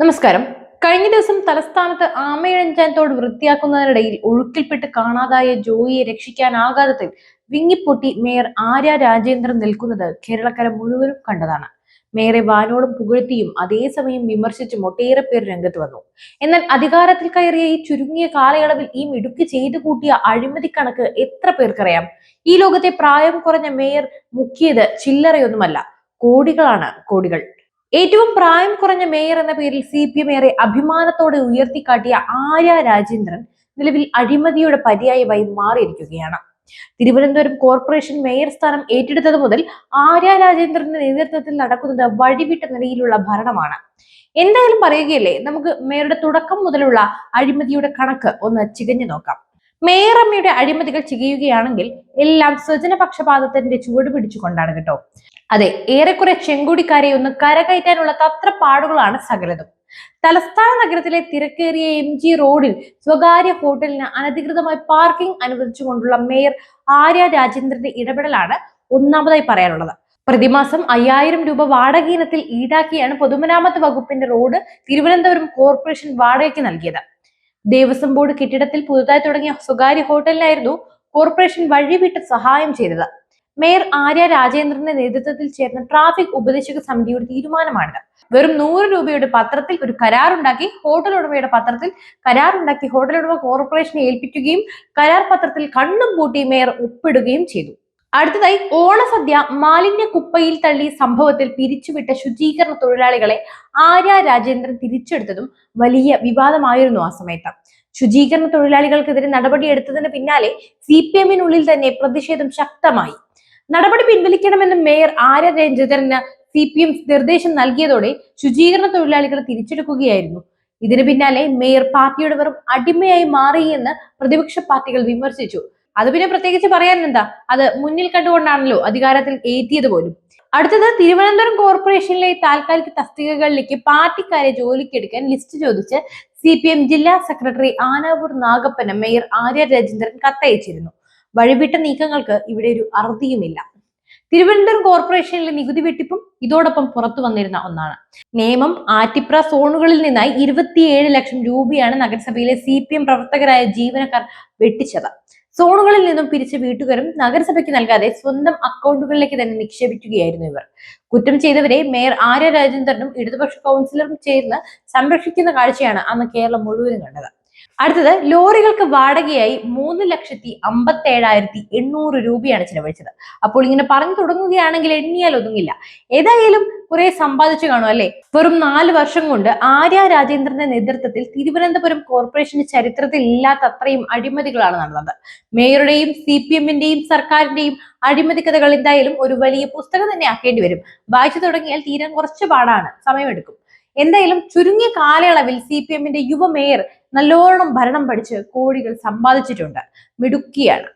നമസ്കാരം. കഴിഞ്ഞ ദിവസം തലസ്ഥാനത്ത് ആമയിഴഞ്ചാൻ തോട് വൃത്തിയാക്കുന്നതിനിടയിൽ ഒഴുക്കിൽപ്പെട്ട് കാണാതായ ജോയിയെ രക്ഷിക്കാനാകാതെ വിങ്ങിപ്പൊട്ടി മേയർ ആര്യ രാജേന്ദ്രൻ നിൽക്കുന്നത് കേരളക്കര മുഴുവനും കണ്ടതാണ്. മേയറെ വാനോടും പുകഴ്ത്തിയും അതേസമയം വിമർശിച്ചും ഒട്ടേറെ പേർ രംഗത്ത് വന്നു. എന്നാൽ അധികാരത്തിൽ കയറിയ ഈ ചുരുങ്ങിയ കാലയളവിൽ ഈ മിടുക്ക് ചെയ്തു കൂട്ടിയ അഴിമതി കണക്ക് എത്ര പേർക്കറിയാം? ഈ ലോകത്തെ പ്രായം കുറഞ്ഞ മേയർ മുക്കിയത് ചില്ലറയൊന്നുമല്ല. കോടികളാണ് കോടികൾ. ഏറ്റവും പ്രായം കുറഞ്ഞ മേയർ എന്ന പേരിൽ സി പി എം ഏറെ അഭിമാനത്തോടെ ഉയർത്തിക്കാട്ടിയ ആര്യ രാജേന്ദ്രൻ നിലവിൽ അഴിമതിയുടെ പര്യായമായി മാറിയിരിക്കുകയാണ്. തിരുവനന്തപുരം കോർപ്പറേഷൻ മേയർ സ്ഥാനം ഏറ്റെടുത്തത് മുതൽ ആര്യ രാജേന്ദ്രന്റെ നേതൃത്വത്തിൽ നടക്കുന്നത് വഴിവിട്ട നിലയിലുള്ള ഭരണമാണ്. എന്തായാലും പറയുകയല്ലേ നമുക്ക് മേയറുടെ തുടക്കം മുതലുള്ള അഴിമതിയുടെ കണക്ക് ഒന്ന് ചികഞ്ഞു നോക്കാം. മേയർ അമ്മയുടെ അഴിമതികൾ ചികയുകയാണെങ്കിൽ എല്ലാം സ്വജനപക്ഷപാതത്തിന്റെ ചുവട് പിടിച്ചുകൊണ്ടാണ് കേട്ടോ. അതെ ഏറെക്കുറെ ചെങ്കുടിക്കാരെ ഒന്ന് കരകയറ്റാനുള്ള തത്രപ്പാടുകളാണ് സകലതും. തലസ്ഥാന നഗരത്തിലെ തിരക്കേറിയ എം ജി റോഡിൽ സ്വകാര്യ ഹോട്ടലിന് അനധികൃതമായി പാർക്കിംഗ് അനുവദിച്ചുകൊണ്ടുള്ള മേയർ ആര്യ രാജേന്ദ്രന്റെ ഇടപെടലാണ് ഒന്നാമതായി പറയാനുള്ളത്. പ്രതിമാസം അയ്യായിരം രൂപ വാടക ഇനത്തിൽ ഈടാക്കിയാണ് പൊതുമരാമത്ത് വകുപ്പിന്റെ റോഡ് തിരുവനന്തപുരം കോർപ്പറേഷൻ വാടകയ്ക്ക് നൽകിയത്. ദേവസ്വം ബോർഡ് കെട്ടിടത്തിൽ പുതുതായി തുടങ്ങിയ സ്വകാര്യ ഹോട്ടലിലായിരുന്നു കോർപ്പറേഷൻ വഴിവിട്ട് സഹായം ചെയ്തത്. മേയർ ആര്യ രാജേന്ദ്രന്റെ നേതൃത്വത്തിൽ ചേർന്ന ട്രാഫിക് ഉപദേശക സമിതിയുടെ തീരുമാനമാണിത്. വെറും നൂറ് രൂപയുടെ പത്രത്തിൽ ഒരു കരാറുണ്ടാക്കി ഹോട്ടൽ ഉടമയുടെ പത്രത്തിൽ കരാറുണ്ടാക്കി ഹോട്ടൽ ഉടമ കോർപ്പറേഷനെ ഏൽപ്പിക്കുകയും കരാർ പത്രത്തിൽ കണ്ണും പൂട്ടി മേയർ ഒപ്പിടുകയും ചെയ്തു. അടുത്തതായി ഓണസദ്യ മാലിന്യ കുപ്പയിൽ തള്ളി സംഭവത്തിൽ പിരിച്ചുവിട്ട ശുചീകരണ തൊഴിലാളികളെ ആര്യ രാജേന്ദ്രൻ തിരിച്ചെടുത്തതും വലിയ വിവാദമായിരുന്നു ആ സമയത്ത്. ശുചീകരണ തൊഴിലാളികൾക്കെതിരെ നടപടി എടുത്തതിന് പിന്നാലെ സി പി എമ്മിനുള്ളിൽ തന്നെ പ്രതിഷേധം ശക്തമായി. നടപടി പിൻവലിക്കണമെന്ന് മേയർ ആര്യ രാജേന്ദ്രന് സി പി എം നിർദ്ദേശം നൽകിയതോടെ ശുചീകരണ തൊഴിലാളികളെ തിരിച്ചെടുക്കുകയായിരുന്നു. ഇതിന് പിന്നാലെ മേയർ പാർട്ടിയുടെ വെറും അടിമയായി എന്ന് പ്രതിപക്ഷ പാർട്ടികൾ വിമർശിച്ചു. അത് പിന്നെ പ്രത്യേകിച്ച് പറയാൻ എന്താ അത് മുന്നിൽ കണ്ടുകൊണ്ടാണല്ലോ അധികാരത്തിൽ എത്തിയത് പോലും. അടുത്തത് തിരുവനന്തപുരം കോർപ്പറേഷനിലെ താൽക്കാലിക തസ്തികകളിലേക്ക് പാർട്ടിക്കാരെ ജോലിക്കെടുക്കാൻ ലിസ്റ്റ് ചോദിച്ച് സി പി എം ജില്ലാ സെക്രട്ടറി ആനാവൂർ നാഗപ്പന മേയർ ആര്യ രാജേന്ദ്രൻ കത്തയച്ചിരുന്നു. വഴിവിട്ട നീക്കങ്ങൾക്ക് ഇവിടെ ഒരു അറുതിയുമില്ല. തിരുവനന്തപുരം കോർപ്പറേഷനിലെ നികുതി വെട്ടിപ്പും ഇതോടൊപ്പം പുറത്തു വന്നിരുന്ന ഒന്നാണ്. നിയമം ആറ്റിപ്ര സോണുകളിൽ നിന്നായി ഇരുപത്തിയേഴ് ലക്ഷം രൂപയാണ് നഗരസഭയിലെ സി പി എം പ്രവർത്തകരായ ജീവനക്കാർ വെട്ടിച്ചത്. സോണുകളിൽ നിന്നും പിരിച്ച വീട്ടുകാരും നഗരസഭയ്ക്ക് നൽകാതെ സ്വന്തം അക്കൗണ്ടുകളിലേക്ക് തന്നെ നിക്ഷേപിക്കുകയായിരുന്നു ഇവർ. കുറ്റം ചെയ്തവരെ മേയർ ആര്യ രാജേന്ദ്രനും ഇടതുപക്ഷ കൗൺസിലറും ചേർന്ന് സംരക്ഷിക്കുന്ന കാഴ്ചയാണ് അന്ന് കേരളം മുഴുവനും കണ്ടത്. അടുത്തത് ലോറികൾക്ക് വാടകയായി മൂന്ന് ലക്ഷത്തി അമ്പത്തി ഏഴായിരത്തി എണ്ണൂറ് രൂപയാണ് ചിലവഴിച്ചത്. അപ്പോൾ ഇങ്ങനെ പറഞ്ഞു തുടങ്ങുകയാണെങ്കിൽ എണ്ണിയാൽ ഒതുങ്ങില്ല. ഏതായാലും കുറെ സമ്പാദിച്ചു കാണും അല്ലെ? വെറും നാല് വർഷം കൊണ്ട് ആര്യ രാജേന്ദ്രന്റെ നേതൃത്വത്തിൽ തിരുവനന്തപുരം കോർപ്പറേഷന്റെ ചരിത്രത്തിൽ ഇല്ലാത്ത അത്രയും അഴിമതികളാണ് നടന്നത്. മേയറുടെയും സി പി എമ്മിന്റെയും സർക്കാരിന്റെയും അഴിമതി കഥകൾ എന്തായാലും ഒരു വലിയ പുസ്തകം തന്നെ ആക്കേണ്ടി വരും. വായിച്ചു തുടങ്ങിയാൽ തീരാൻ കുറച്ച് പാടാണ് സമയമെടുക്കും. എന്തായാലും ചുരുങ്ങിയ കാലയളവിൽ സി പി എമ്മിന്റെ യുവ മേയർ നല്ലോണം ഭരണം പഠിച്ച് കോടികൾ സമ്പാദിച്ചിട്ടുണ്ട്. മിടുക്കിയാണ്.